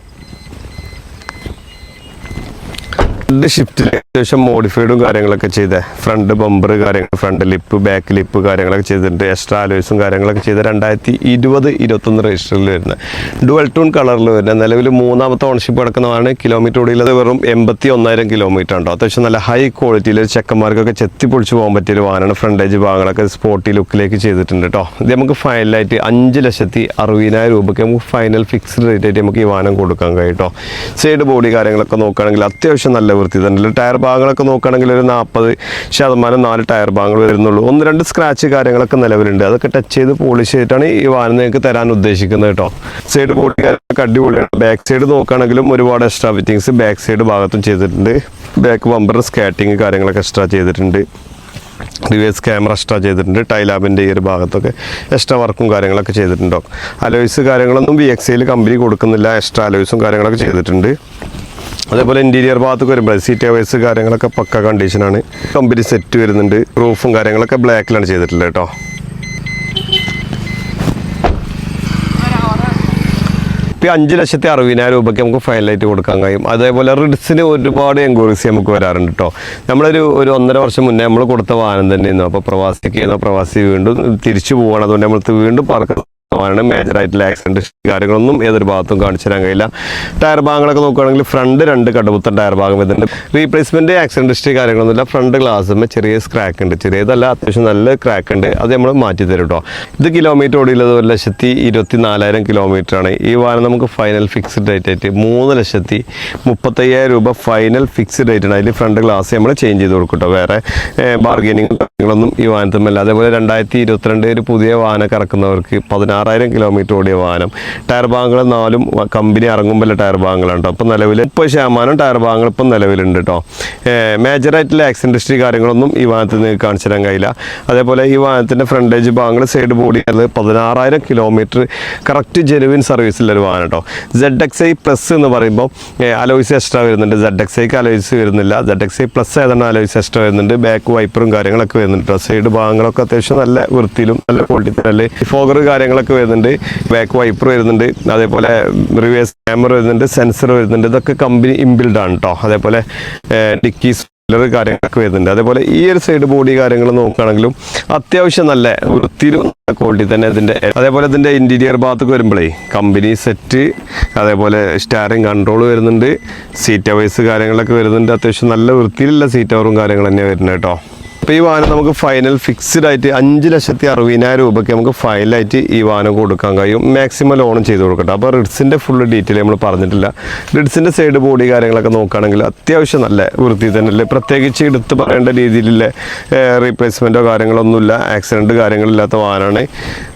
രണ്ട് ഷിഫ്റ്റിൽ അത്യാവശ്യം മോഡിഫൈഡും കാര്യങ്ങളൊക്കെ ചെയ്തേ ഫ്രണ്ട് ബമ്പർ കാര്യങ്ങൾ ഫ്രണ്ട് ലിപ്പ് ബാക്ക് ലിപ്പ് കാര്യങ്ങളൊക്കെ ചെയ്തിട്ടുണ്ട്. എക്സ്ട്രാ അലോയ്സും കാര്യങ്ങളൊക്കെ ചെയ്ത് രണ്ടായിരത്തി ഇരുപത് ഇരുപത്തൊന്ന് രജിസ്റ്ററിൽ വരുന്ന. ഡുവൽ ടൂൺ കളറിൽ വരുന്ന. നിലവിൽ മൂന്നാമത്തെ ഓണർഷിപ്പ് കിടക്കുന്നതാണ് കിലോമീറ്റർ ഓടിയുള്ളത് വെറും എൺപത്തി ഒന്നായിരം കിലോമീറ്റർ ഉണ്ടോ. അത്യാവശ്യം നല്ല ഹൈ ക്വാളിറ്റിയിൽ ചെക്കന്മാർക്കൊക്കെ ചെത്തി പൊളിച്ച് പോകാൻ പറ്റിയൊരു വാഹനമാണ്. ഫ്രണ്ടേജ് ഭാഗങ്ങളൊക്കെ സ്പോർട്ടി ലുക്കിലേക്ക് ചെയ്തിട്ടുണ്ട് കേട്ടോ ഇത് നമുക്ക് ഫൈനലായിട്ട് അഞ്ച് ലക്ഷത്തി അറുപതിനായിരം രൂപയ്ക്ക് നമുക്ക് ഫൈനൽ ഫിക്സ്ഡ് റേറ്റ് ആയിട്ട് നമുക്ക് ഈ വാഹനം കൊടുക്കാൻ കഴിയും കേട്ടോ സൈഡ് ബോഡി കാര്യങ്ങളൊക്കെ നോക്കുകയാണെങ്കിൽ അത്യാവശ്യം നല്ല വൃത്തി തന്നെ ടയർ ഭാഗങ്ങളൊക്കെ നോക്കുകയാണെങ്കിൽ ഒരു നാൽപ്പത് ശതമാനം നാല് ടയർ ഭാഗങ്ങൾ വരുന്നുള്ളൂ. ഒന്ന് രണ്ട് സ്ക്രാച്ച് കാര്യങ്ങളൊക്കെ നിലവിലുണ്ട്. അതൊക്കെ ടച്ച് ചെയ്ത് പോളിഷ് ചെയ്തിട്ടാണ് ഈ വാഹനം നിങ്ങൾക്ക് തരാൻ ഉദ്ദേശിക്കുന്നത് കേട്ടോ. സൈഡ് ബോഡി കാര്യങ്ങളൊക്കെ അടിപൊളിയാണ്. ബാക്ക് സൈഡ് നോക്കുകയാണെങ്കിലും ഒരുപാട് എക്സ്ട്രാ ഫിറ്റിങ്സ് ബാക്ക് സൈഡ് ഭാഗത്തും ചെയ്തിട്ടുണ്ട്. ബാക്ക് ബമ്പർ സ്കാറ്റിങ് കാര്യങ്ങളൊക്കെ എക്സ്ട്രാ ചെയ്തിട്ടുണ്ട്. റിവേഴ്സ് ക്യാമറ എക്സ്ട്രാ ചെയ്തിട്ടുണ്ട്. ടൈലാബിന്റെ ഈ ഒരു ഭാഗത്തൊക്കെ എക്സ്ട്രാ വർക്കും കാര്യങ്ങളൊക്കെ ചെയ്തിട്ടുണ്ടോ. അലോയ്സ് കാര്യങ്ങളൊന്നും ബി എക്സ് കമ്പനി കൊടുക്കുന്നില്ല. എക്സ്ട്രാ അലോയ്സും കാര്യങ്ങളൊക്കെ ചെയ്തിട്ടുണ്ട്. അതേപോലെ ഇന്റീരിയർ ഭാഗത്തൊക്കെ വരുമ്പോൾ സീറ്റ് വൈസ് കാര്യങ്ങളൊക്കെ പക്ക കണ്ടീഷനാണ് കമ്പനി സെറ്റ് വരുന്നുണ്ട്. റൂഫും കാര്യങ്ങളൊക്കെ ബ്ലാക്കിലാണ് ചെയ്തിട്ടുള്ളത് കേട്ടോ. അഞ്ച് ലക്ഷത്തി അറുപതിനായിരം രൂപയ്ക്ക് നമുക്ക് ഫൈനലായിട്ട് കൊടുക്കാൻ കഴിയും. അതേപോലെ റിഡ്സിന് ഒരുപാട് എൻക്വയറീസ് നമുക്ക് വരാറുണ്ട് കേട്ടോ. നമ്മളൊരു ഒരു ഒന്നര വർഷം മുന്നേ നമ്മൾ കൊടുത്ത വാഹനം തന്നെയായിരുന്നു. അപ്പോൾ പ്രവാസിക്ക് പ്രവാസി വീണ്ടും തിരിച്ചു പോകണം അതുകൊണ്ട് നമ്മൾ വീണ്ടും പാർക്ക് ആണ് മേജർ ആയിട്ടുള്ള ആക്സിഡന്റ് കാര്യങ്ങളൊന്നും ഏതൊരു ഭാഗത്തും കാണിച്ചു തരാൻ കഴിയില്ല. ടയർ ഭാഗങ്ങളൊക്കെ നോക്കുകയാണെങ്കിൽ ഫ്രണ്ട് രണ്ട് കടുപുത്തൻ ടയർ ഭാഗം വരുന്നുണ്ട് റീപ്ലേസ്മെന്റ് ആക്സിഡന്റ് ഹിസ്റ്ററി കാര്യങ്ങളൊന്നുമില്ല. ഫ്രണ്ട് ഗ്ലാസ്സുമ്പോൾ ചെറിയ സ്ക്രാക്ക് ഉണ്ട്. ചെറിയതല്ല അത്യാവശ്യം നല്ല ക്രാക്ക് ഉണ്ട്. അത് നമ്മൾ മാറ്റി തരും കേട്ടോ ഇത് കിലോമീറ്റർ ഓടിയുള്ളത് ഒരു ലക്ഷത്തി ഇരുപത്തി നാലായിരം കിലോമീറ്റർ ആണ്. ഈ വാഹനം നമുക്ക് ഫൈനൽ ഫിക്സ്ഡ് റേറ്റ് ആയിട്ട് മൂന്ന് ലക്ഷത്തി മുപ്പത്തയ്യായിരം രൂപ ഫൈനൽ ഫിക്സ്ഡ് റേറ്റ് ആണ്. അതിൽ ഫ്രണ്ട് ഗ്ലാസ് നമ്മൾ ചേഞ്ച് ചെയ്ത് കൊടുക്കും വേറെ ബാർഗനിങ് കാര്യങ്ങളൊന്നും ഈ വാഹനത്തുമില്ല അതേപോലെ രണ്ടായിരത്തി ഇരുപത്തിരണ്ട് ഒരു പുതിയ വാഹനം ഇറക്കുന്നവർക്ക് പതിനാറായിരം കിലോമീറ്റർ ഓടിയ വാഹനം. ടയർ ഭാഗങ്ങൾ നാലും കമ്പനി ഇറങ്ങുമ്പോൾ ടയർ ഭാഗങ്ങളാണ് കേട്ടോ അപ്പോൾ നിലവിൽ മുപ്പത് ശതമാനം ടയർ ഭാഗങ്ങൾ ഇപ്പം നിലവിലുണ്ട് കേട്ടോ മേജറായിട്ടുള്ള ആക്സിഡന്റ് ഹിസ്റ്ററി കാര്യങ്ങളൊന്നും ഈ വാഹനത്തിൽ നിങ്ങൾക്ക് കാണിച്ചു തരാൻ കഴിയില്ല. അതേപോലെ ഈ വാഹനത്തിന്റെ ഫ്രണ്ടേജ് ഭാഗങ്ങൾ സൈഡ് ബോഡി അത് പതിനാറായിരം കിലോമീറ്റർ കറക്റ്റ് ജെനുവിൻ സർവീസിലൊരു വാഹനം കേട്ടോ സെഡ് എക്സ് ഐ പ്ലസ് എന്ന് പറയുമ്പോൾ അലോയ്സ് എക്സ്ട്രാ വരുന്നുണ്ട്. സെഡ് എക്സ് ഐക്ക് അലോയ്സ് വരുന്നില്ല. സെഡ് എക്സ് ഐ പ്ലസ് ഏതാണ്ട് അലോയ്സ് എക്സ്ട്രാ വരുന്നുണ്ട് ബാക്ക് വൈപ്പറും കാര്യങ്ങളൊക്കെ വരുന്നുണ്ട് കേട്ടോ സൈഡ് ഭാഗങ്ങളൊക്കെ അത്യാവശ്യം നല്ല വൃത്തിയിലും നല്ല ക്വാളിറ്റി നല്ല ഫോഗർ കാര്യങ്ങളൊക്കെ വരുന്നുണ്ട് ബാക്ക് വൈപ്പർ വരുന്നുണ്ട് അതേപോലെ റിവേഴ്സ് ക്യാമറ വരുന്നുണ്ട് സെൻസർ വരുന്നുണ്ട്. ഇതൊക്കെ കമ്പനി ഇംബിൽഡ് ആണ് കേട്ടോ അതേപോലെ ഡിക്കി സ്പോയിലർ കാര്യങ്ങളൊക്കെ വരുന്നുണ്ട്. അതേപോലെ ഈ ഒരു സൈഡ് ബോഡി കാര്യങ്ങൾ നോക്കുകയാണെങ്കിലും അത്യാവശ്യം നല്ല വൃത്തിയിലും ക്വാളിറ്റി തന്നെ ഇതിന്റെ അതേപോലെ ഇതിന്റെ ഇന്റീരിയർ ഭാഗത്തൊക്കെ വരുമ്പോഴേ കമ്പനി സെറ്റ് അതേപോലെ സ്റ്റാറിങ് കൺട്രോൾ വരുന്നുണ്ട് സീറ്റ് വൈസ് കാര്യങ്ങളൊക്കെ വരുന്നുണ്ട്. അത്യാവശ്യം നല്ല വൃത്തിയിലുള്ള സീറ്റ് അവറും കാര്യങ്ങൾ തന്നെ വരുന്നത് കേട്ടോ അപ്പോൾ ഈ വാഹനം നമുക്ക് ഫൈനൽ ഫിക്സ്ഡ് ആയിട്ട് അഞ്ച് ലക്ഷത്തി അറുപതിനായിരം രൂപയ്ക്ക് നമുക്ക് ഫൈനലായിട്ട് ഈ വാഹനം കൊടുക്കാൻ കഴിയും. മാക്സിമം ലോണും ചെയ്ത് കൊടുക്കട്ടെ. അപ്പോൾ റിഡ്സിന്റെ ഫുൾ ഡീറ്റെയിൽ നമ്മൾ പറഞ്ഞിട്ടില്ല. റിഡ്സിന്റെ സൈഡ് ബോഡി കാര്യങ്ങളൊക്കെ നോക്കുകയാണെങ്കിൽ അത്യാവശ്യം നല്ല വൃത്തി തന്നെ അല്ലേ പ്രത്യേകിച്ച് എടുത്ത് പറയേണ്ട രീതിയിലുള്ള റീപ്ലേസ്മെന്റോ കാര്യങ്ങളൊന്നുമില്ല. ആക്സിഡന്റ് കാര്യങ്ങളില്ലാത്ത വാഹനമാണ്.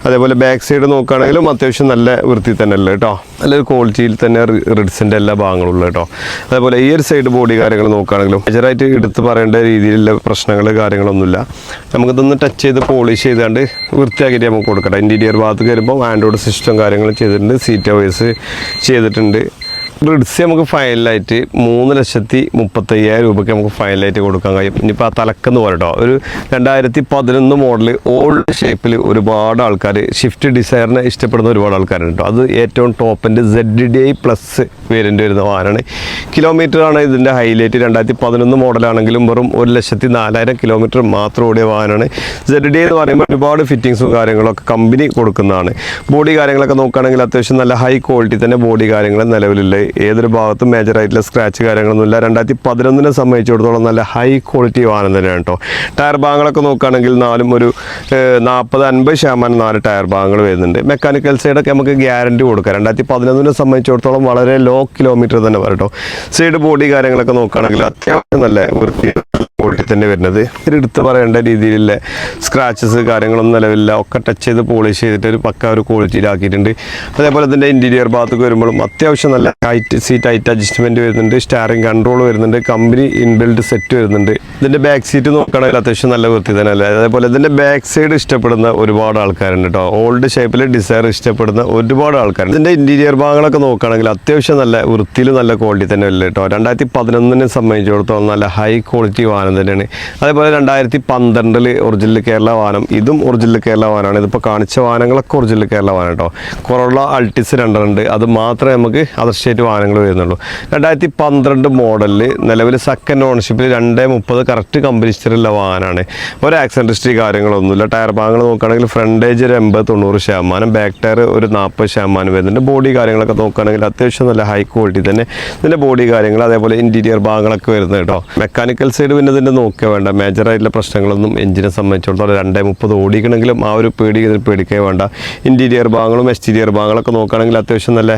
അതേപോലെ ബാക്ക് സൈഡ് നോക്കുകയാണെങ്കിലും അത്യാവശ്യം നല്ല വൃത്തി തന്നെ അല്ലേ കേട്ടോ? നല്ലൊരു ക്വാളിറ്റിയിൽ തന്നെ റിഡ്സിന്റെ എല്ലാ ഭാഗങ്ങളും ഉള്ളത് കേട്ടോ. അതേപോലെ ഈ ഒരു സൈഡ് ബോഡി കാര്യങ്ങൾ നോക്കുകയാണെങ്കിലും മേജറായിട്ട് എടുത്ത് പറയേണ്ട രീതിയിലുള്ള പ്രശ്നങ്ങൾ കാര്യങ്ങളൊന്നുമില്ല. നമുക്കിതൊന്ന് ടച്ച് ചെയ്ത് പോളിഷ് ചെയ്താണ്ട് വൃത്തിയാക്കിയിട്ട് നമുക്ക് കൊടുക്കട്ടെ ഇന്റീരിയർ ഭാഗത്ത് കയറുമ്പോൾ ആൻഡ്രോയിഡ് സിസ്റ്റം കാര്യങ്ങൾ ചെയ്തിട്ടുണ്ട്. സീറ്റ് വൈസ് ചെയ്തിട്ടുണ്ട്. റിഡ്സ് നമുക്ക് ഫൈനലായിട്ട് മൂന്ന് ലക്ഷത്തി മുപ്പത്തയ്യായിരം രൂപയ്ക്ക് നമുക്ക് ഫൈനലായിട്ട് കൊടുക്കാൻ കഴിയും. ഇനിയിപ്പോൾ ആ തലക്കെന്ന് പോരട്ടോ ഒരു രണ്ടായിരത്തി പതിനൊന്ന് മോഡൽ ഓൾഡ് ഷേപ്പിൽ ഒരുപാട് ആൾക്കാർ ഷിഫ്റ്റ് ഡിസൈറിനെ ഇഷ്ടപ്പെടുന്ന ഒരുപാട് ആൾക്കാരുണ്ട് കേട്ടോ അത് ഏറ്റവും ടോപ്പിന്റെ Z D I plus variant വരുന്ന വാഹനമാണ് കിലോമീറ്റർ ആണ് ഇതിന്റെ ഹൈലൈറ്റ് രണ്ടായിരത്തി പതിനൊന്ന് മോഡലാണെങ്കിലും വെറും ഒരു ലക്ഷത്തി നാലായിരം കിലോമീറ്റർ മാത്രം ഓടിയ വാഹനമാണ് സെഡ് ഡി എന്ന് പറയുമ്പോൾ ഒരുപാട് ഫിറ്റിങ്സും കാര്യങ്ങളൊക്കെ കമ്പനി കൊടുക്കുന്നതാണ്. ബോഡി കാര്യങ്ങളൊക്കെ നോക്കുകയാണെങ്കിൽ അത്യാവശ്യം നല്ല ഹൈ ക്വാളിറ്റി തന്നെ ബോഡി കാര്യങ്ങൾ നിലവിലുള്ള ഏതൊരു ഭാഗത്തും മേജർ ആയിട്ടുള്ള സ്ക്രാച്ച് കാര്യങ്ങളൊന്നുമില്ല. രണ്ടായിരത്തി പതിനൊന്നിനെ സംബന്ധിച്ചിടത്തോളം നല്ല ഹൈ ക്വാളിറ്റി വാഹനം തന്നെയാണ് കേട്ടോ. ടയർ ഭാഗങ്ങളൊക്കെ നോക്കുകയാണെങ്കിൽ നാലും ഒരു നാൽപ്പത് അൻപത് ശതമാനം നാല് ടയർ ഭാഗങ്ങൾ വരുന്നുണ്ട്. മെക്കാനിക്കൽ സൈഡൊക്കെ നമുക്ക് ഗ്യാരണ്ടി കൊടുക്കാം. രണ്ടായിരത്തി പതിനൊന്നിനെ സംബന്ധിച്ചിടത്തോളം വളരെ ലോ കിലോമീറ്റർ തന്നെ വരട്ടോ സൈഡ് ബോഡി കാര്യങ്ങളൊക്കെ നോക്കുകയാണെങ്കിൽ അത്യാവശ്യം നല്ല വൃത്തി ക്വാളിറ്റി തന്നെ വരുന്നത്. എടുത്ത് പറയേണ്ട രീതിയിലുള്ള സ്ക്രാച്ചസ് കാര്യങ്ങളൊന്നും നിലവില്ല ഒക്കെ ടച്ച് ചെയ്ത് പോളിഷ് ചെയ്തിട്ട് ഒരു പക്ക ഒരു ക്വാളിറ്റിയിലാക്കിയിട്ടുണ്ട് അതേപോലെ തന്നെ ഇന്റീരിയർ ഭാഗത്തേക്ക് വരുമ്പോഴും അത്യാവശ്യം നല്ല ഹൈറ്റ് സീറ്റ് ഹൈറ്റ് അഡ്ജസ്റ്റ്മെന്റ് വരുന്നുണ്ട്. സ്റ്റാറിംഗ് കൺട്രോൾ വരുന്നുണ്ട്. കമ്പനി ഇൻബിൽഡ് സെറ്റ് വരുന്നുണ്ട്. ഇതിന്റെ ബാക്ക് സീറ്റ് നോക്കുകയാണെങ്കിൽ അത്യാവശ്യം നല്ല വൃത്തി തന്നെ അല്ലേ? അതേപോലെ ഇതിന്റെ ബാക്ക് സൈഡ് ഇഷ്ടപ്പെടുന്ന ഒരുപാട് ആൾക്കാരുണ്ട് കേട്ടോ ഓൾഡ് ഷേപ്പിൽ ഡിസൈർ ഇഷ്ടപ്പെടുന്ന ഒരുപാട് ആൾക്കാരുണ്ട്. ഇതിന്റെ ഇന്റീരിയർ ഭാഗങ്ങളൊക്കെ നോക്കുകയാണെങ്കിൽ അത്യാവശ്യം നല്ല വൃത്തിയിൽ നല്ല ക്വാളിറ്റി തന്നെ അല്ലേ കേട്ടോ രണ്ടായിരത്തി പതിനൊന്നിനെ സംബന്ധിച്ചിടത്തോളം നല്ല ഹൈ ക്വാളിറ്റി വാഹനം തന്നെയാണ്. അതേപോലെ രണ്ടായിരത്തി പന്ത്രണ്ടിൽ ഒറിജിനൽ കേരള വാഹനം ഇതും ഒറിജിനൽ കേരള വാഹനമാണ്. ഇതിപ്പോൾ കാണിച്ച വാഹനങ്ങളൊക്കെ ഒറിജിനൽ കേരള വാഹനം കേട്ടോ കൊറോള അൾട്ടിസ് രണ്ടെണ്ണുണ്ട്. അത് മാത്രമേ നമുക്ക് അതർ സ്റ്റേറ്റ് വാഹനങ്ങൾ വരുന്നുള്ളൂ. രണ്ടായിരത്തി പന്ത്രണ്ട് മോഡലിൽ നിലവിൽ സെക്കൻഡ് ഓണർഷിപ്പിൽ രണ്ടേ മുപ്പത് കറക്റ്റ് കമ്പനി ഹിസ്റ്ററിയുള്ള വാഹനമാണ്. ഒരു ആക്സിഡന്റ് ഹിസ്റ്ററി കാര്യങ്ങളൊന്നുമില്ല. ടയർ ഭാഗങ്ങൾ നോക്കുകയാണെങ്കിൽ ഫ്രണ്ടേജ് ഒരു എൺപത് തൊണ്ണൂറ് ശതമാനം ബാക്ക് ടയർ ഒരു നാൽപ്പത് ശതമാനം വരുന്നുണ്ട്. ബോഡി കാര്യങ്ങളൊക്കെ നോക്കുകയാണെങ്കിൽ അത്യാവശ്യം നല്ല ഹൈ ക്വാളിറ്റി തന്നെ. ഇതിന്റെ ബോഡി കാര്യങ്ങൾ അതേപോലെ ഇന്റീരിയർ ഭാഗങ്ങളൊക്കെ വരുന്നത് കേട്ടോ മെക്കാനിക്കൽ സൈഡ് പിന്നെ ഇതിന്റെ നോക്കുക വേണ്ട. മേജറായിട്ടുള്ള പ്രശ്നങ്ങളൊന്നും എഞ്ചിനെ സംബന്ധിച്ചിടത്തോളം രണ്ടേ മുപ്പത് ഓടിക്കണമെങ്കിലും ആ ഒരു പേടി ഇതിൽ പേടിക്കുക വേണ്ട. ഇന്റീരിയർ ഭാഗങ്ങളും എക്സ്റ്റീരിയർ ഭാഗങ്ങളൊക്കെ നോക്കുകയാണെങ്കിൽ അത്യാവശ്യം നല്ല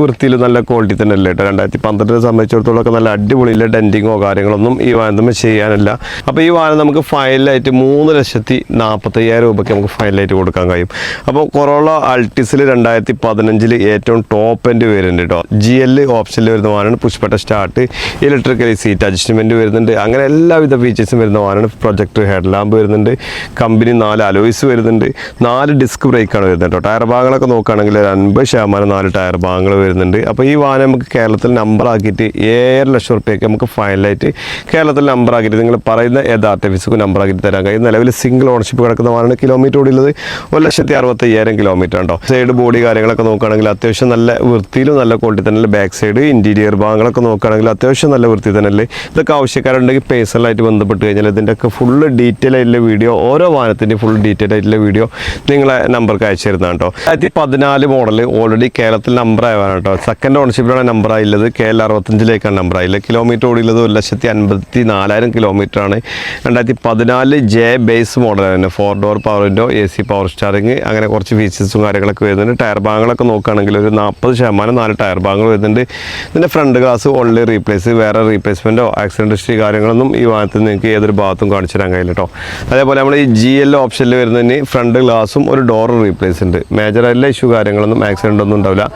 വൃത്തിയിൽ നല്ല ക്വാളിറ്റി തന്നെ അല്ലേ കേട്ടോ രണ്ടായിരത്തി പന്ത്രണ്ടിനെ സംബന്ധിച്ചിടത്തോളം ഒക്കെ നല്ല അടിപൊളിയില്ല ഡെന്റിങ്ങോ കാര്യങ്ങളൊന്നും ഈ വാഹനം ചെയ്യാനില്ല. അപ്പോൾ ഈ വാഹനം നമുക്ക് ഫൈനലായിട്ട് മൂന്ന് ലക്ഷത്തി നാൽപ്പത്തയ്യായിരം രൂപയ്ക്ക് നമുക്ക് ഫൈനലായിട്ട് കൊടുക്കാൻ കഴിയും. അപ്പോൾ കൊറോള അൾട്ടിസിൽ രണ്ടായിരത്തി പതിനഞ്ചിൽ ഏറ്റവും ടോപ്പ് എൻഡ് വരുന്നുണ്ട് കേട്ടോ ജി എൽ ഓപ്ഷനിൽ വരുന്ന വാഹനമാണ്. Push button start electrically seat adjustment വരുന്നുണ്ട്. അങ്ങനെ എല്ലാവിധ ഫീച്ചേഴ്സും വരുന്ന വാനാണ്. പ്രൊജക്ടർ ഹെഡ് ലാമ്പ് വരുന്നുണ്ട്. കമ്പനി നാല് അലോയ്സ് വരുന്നുണ്ട്. നാല് ഡിസ്ക് ബ്രേക്കാണ് വരുന്നത് കേട്ടോ. ടയർ ഭാഗങ്ങളൊക്കെ നോക്കുകയാണെങ്കിൽ ഒരു അൻപത് ശതമാനം നാല് ടയർ ഭാഗങ്ങൾ വരുന്നുണ്ട്. അപ്പോൾ ഈ വാഹനം നമുക്ക് കേരളത്തിൽ നമ്പർ ആക്കിയിട്ട് ഏഴര ലക്ഷം റുപ്യക്ക് നമുക്ക് ഫൈനലായിട്ട് കേരളത്തിൽ നമ്പർ ആക്കിയിട്ട് നിങ്ങൾ പറയുന്ന യഥാർത്ഥ ഫീസുക്ക് നമ്പർ ആക്കിയിട്ട് തരാൻ കഴിയും. നിലവിൽ സിംഗിൾ ഓണർഷിപ്പ് കിടക്കുന്ന വാഹനം കിലോമീറ്റർ ഓടിയുള്ളത്. ഒരു ലക്ഷത്തി അറുപത്തി അയ്യായിരം കിലോമീറ്റർ ഉണ്ടോ സൈഡ് ബോഡി കാര്യങ്ങളൊക്കെ നോക്കുകയാണെങ്കിൽ അത്യാവശ്യം നല്ല വൃത്തിയിലും നല്ല ക്വാളിറ്റി തന്നെ ബാക്ക് സൈഡ് ഇന്റീരിയർ ഭാഗങ്ങളൊക്കെ നോക്കുകയാണെങ്കിൽ അത്യാവശ്യം നല്ല വൃത്തി തന്നെ ഇതൊക്കെ ആവശ്യക്കാരുണ്ടെങ്കിൽ പേഴ്സണലായിട്ട് ബന്ധപ്പെട്ട് കഴിഞ്ഞാൽ ഇതിന്റെയൊക്കെ ഫുള്ള് ഡീറ്റെയിൽ ആയിട്ടുള്ള വീഡിയോ ഓരോ വാഹനത്തിന്റെ ഫുൾ ഡീറ്റെയിൽ ആയിട്ടുള്ള വീഡിയോ നിങ്ങളെ നമ്പർക്ക് അയച്ചു തരുന്നതാണ് കേട്ടോ. രണ്ടായിരത്തി പതിനാല് മോഡൽ ഓൾറെഡി കേരളത്തിൽ നമ്പർ ആയതാണ് കേട്ടോ. സെക്കൻഡ് ഓണർഷിപ്പിലാണ് നമ്പർ ആയുള്ളത് കെ എൽ അറുപത്തഞ്ചിലേക്കാണ് നമ്പർ ആയില്ല കിലോമീറ്റർ ഓടിയുള്ളത് ഒരു ലക്ഷത്തി അൻപത്തി നാലായിരം കിലോമീറ്റർ ആണ്. രണ്ടായിരത്തി പതിനാല് ജെ ബേസ് മോഡലാണ് four door power window A C power steering അങ്ങനെ കുറച്ച് ഫീച്ചേഴ്സും കാര്യങ്ങളൊക്കെ വരുന്നുണ്ട്. ടയർ ഭാഗങ്ങളൊക്കെ നോക്കുകയാണെങ്കിൽ ഒരു നാൽപ്പത് ശതമാനം നാല് ടയർ ഭാഗങ്ങൾ വരുന്നുണ്ട്. ഇതിന്റെ ഫ്രണ്ട് ഗ്ലാസ് ഓൾറെഡി റീപ്ലേസ് വേറെ റീപ്ലേസ്മെന്റോ ആക്സിഡന്റ് ഹിസ്റ്ററി കാര്യങ്ങളൊന്നും ഈ വാഹനത്തിൽ നിങ്ങൾക്ക് ഏതൊരു ഭാഗത്തും കാണിച്ചു തരാൻ കഴിയില്ല കേട്ടോ അതേപോലെ നമ്മൾ ഈ ജി എൽ ഓപ്ഷനിൽ വരുന്നതിന് ഫ്രണ്ട് ഗ്ലാസും ഒരു ഡോർ റീപ്ലേസ് ഉണ്ട്. മേജറായിട്ടുള്ള ഇഷ്യൂ കാര്യങ്ങളൊന്നും ആക്സിഡന്റ് ഒന്നും ഉണ്ടാവില്ല.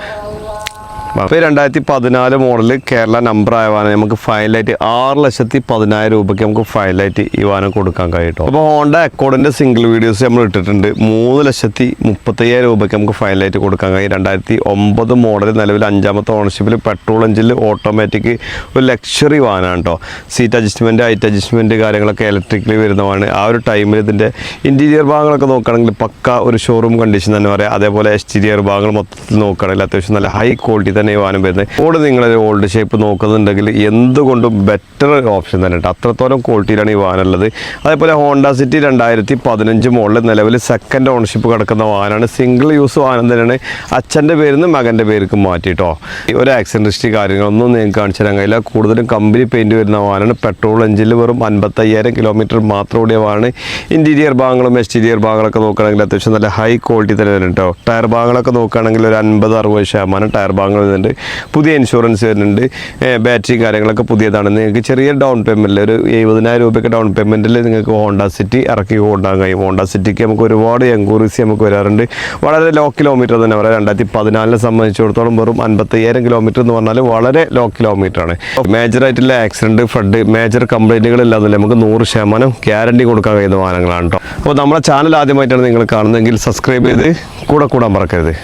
അപ്പോൾ രണ്ടായിരത്തി പതിനാല് മോഡൽ കേരള നമ്പർ ആയ നമുക്ക് ഫൈനലായിട്ട് ആറ് ലക്ഷത്തി പതിനായിരം രൂപയ്ക്ക് നമുക്ക് ഫൈനലായിട്ട് ഈ വാഹനം കൊടുക്കാൻ കഴിയും അപ്പോൾ ഹോണ്ട അക്കോഡിന്റെ സിംഗിൾ വീഡിയോസ് നമ്മൾ ഇട്ടിട്ടുണ്ട്. മൂന്ന് ലക്ഷത്തി മുപ്പത്തയ്യായിരം രൂപയ്ക്ക് നമുക്ക് ഫൈനലായിട്ട് കൊടുക്കാൻ കഴിയും. രണ്ടായിരത്തി ഒമ്പത് മോഡൽ നിലവിൽ അഞ്ചാമത്തെ ഓണർഷിപ്പിൽ പെട്രോൾ എഞ്ചിനിൽ ഓട്ടോമാറ്റിക് ഒരു ലക്ഷറി വാഹനമാണ് കേട്ടോ സീറ്റ് അഡ്ജസ്റ്റ്മെന്റ് ഹൈറ്റ് അഡ്ജസ്റ്റ്മെന്റ് കാര്യങ്ങളൊക്കെ ഇലക്ട്രിക്കലി വരുന്നതാണ്. ആ ഒരു ടൈമിൽ ഇതിന്റെ ഇന്റീരിയർ ഭാഗങ്ങളൊക്കെ നോക്കുകയാണെങ്കിൽ പക്ക ഒരു ഷോറൂം കണ്ടീഷൻ തന്നെ പറയാം. അതേപോലെ എക്സ്റ്റീരിയർ ഭാഗങ്ങൾ മൊത്തത്തിൽ നോക്കുകയാണെങ്കിൽ അത്യാവശ്യം നല്ല ഹൈ ക്വാളിറ്റി തന്നെ വാനം വരുന്നത്. ഓട് നിങ്ങൾ ഓൾഡ് ഷേപ്പ് നോക്കുന്നുണ്ടെങ്കിൽ എന്തുകൊണ്ടും ബെറ്റർ ഓപ്ഷൻ തന്നെ കേട്ടോ അത്രത്തോളം ക്വാളിറ്റിയിലാണ് ഈ വാനുള്ളത്. അതേപോലെ ഹോണ്ട സിറ്റി രണ്ടായിരത്തി പതിനഞ്ച് മോഡൽ നിലവിൽ സെക്കൻഡ് ഓണർഷിപ്പ് കിടക്കുന്ന വാനാണ്. സിംഗിൾ യൂസ് വാഹനം തന്നെയാണ്. അച്ഛന്റെ പേരിൽ നിന്ന് മകന്റെ പേർക്ക് മാറ്റിയിട്ടോ ഒരു ആക്സിഡന്റ് ഹിസ്റ്ററി കാര്യങ്ങളൊന്നും നിങ്ങൾക്ക് കാണിച്ചു തരാൻ കഴിയില്ല. കൂടുതലും കമ്പനി പെയിന്റ് വരുന്ന വാനാണ്. പെട്രോൾ എഞ്ചിനിൽ വെറും അൻപത്തയ്യായിരം കിലോമീറ്റർ മാത്രം ഓടിയ വാനാണ്. ഇന്റീരിയർ ഭാഗങ്ങളും എക്സ്റ്റീരിയർ ഭാഗങ്ങളൊക്കെ നോക്കുകയാണെങ്കിൽ അത്യാവശ്യം നല്ല ഹൈ ക്വാളിറ്റി തന്നെ വരുന്നുണ്ടോ ടയർ ഭാഗങ്ങളൊക്കെ നോക്കുകയാണെങ്കിൽ ഒരു അൻപത് അറുപത് ശതമാനം ടയർ ഭാഗങ്ങൾ വരുന്നുണ്ട്. പുതിയ ഇൻഷുറൻസ് വരുന്നുണ്ട്. ബാറ്ററി കാര്യങ്ങളൊക്കെ പുതിയതാണ്. നിങ്ങൾക്ക് ചെറിയ ഡൗൺ പേയ്മെന്റിൽ ഒരു എഴുപതിനായിരം രൂപയ്ക്ക് ഡൗൺ പേയ്മെന്റിൽ നിങ്ങൾക്ക് ഹോണ്ട സിറ്റി ഇറക്കി കൊണ്ടാൻ കഴിയും. ഹോണ്ട സിറ്റിക്ക് നമുക്ക് ഒരുപാട് എൻക്വയറീസ് നമുക്ക് വരാറുണ്ട്. വളരെ ലോ കിലോമീറ്റർ തന്നെ പറയാം. രണ്ടായിരത്തി പതിനാലിനെ സംബന്ധിച്ചിടത്തോളം വെറും അൻപത്തയ്യായിരം കിലോമീറ്റർ എന്ന് പറഞ്ഞാൽ വളരെ ലോ കിലോമീറ്ററാണ് മേജറായിട്ടുള്ള ആക്സിഡന്റ് ഫ്ലഡ് മേജർ കംപ്ലൈന്റുകളില്ലാതെ നമുക്ക് നൂറ് ശതമാനം ഗ്യാരണ്ടി കൊടുക്കാൻ കഴിയുന്ന വാഹനങ്ങളാണ് കേട്ടോ അപ്പോൾ നമ്മുടെ ചാനൽ ആദ്യമായിട്ടാണ് നിങ്ങൾ കാണുന്നതെങ്കിൽ സബ്സ്ക്രൈബ് ചെയ്ത് കൂടെ കൂടാൻ മറക്കരുത്.